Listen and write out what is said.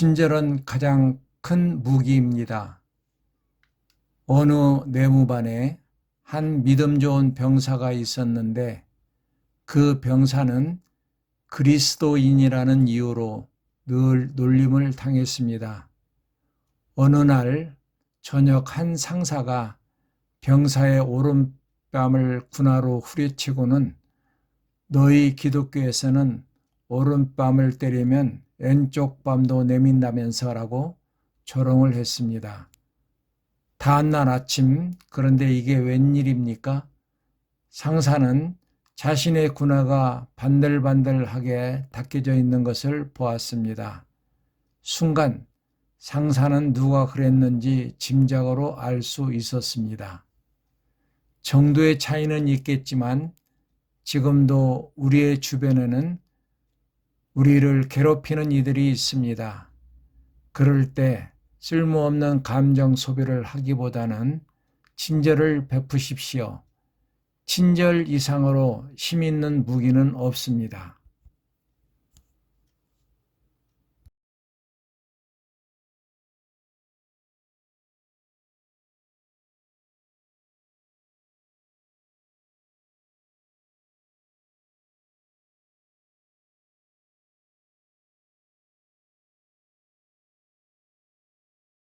친절은 가장 큰 무기입니다. 어느 내무반에 한 믿음 좋은 병사가 있었는데 그 병사는 그리스도인이라는 이유로 늘 놀림을 당했습니다. 어느 날 저녁 한 상사가 병사의 오른뺨을 군화로 후려치고는 너희 기독교에서는 오른뺨을 때리면 왼쪽 뺨도 내민다면서라고 조롱을 했습니다. 다음날 아침 그런데 이게 웬일입니까? 상사는 자신의 군화가 반들반들하게 닦여져 있는 것을 보았습니다. 순간 상사는 누가 그랬는지 짐작으로 알 수 있었습니다. 정도의 차이는 있겠지만 지금도 우리의 주변에는 우리를 괴롭히는 이들이 있습니다. 그럴 때 쓸모없는 감정 소비를 하기보다는 친절을 베푸십시오. 친절 이상으로 힘 있는 무기는 없습니다.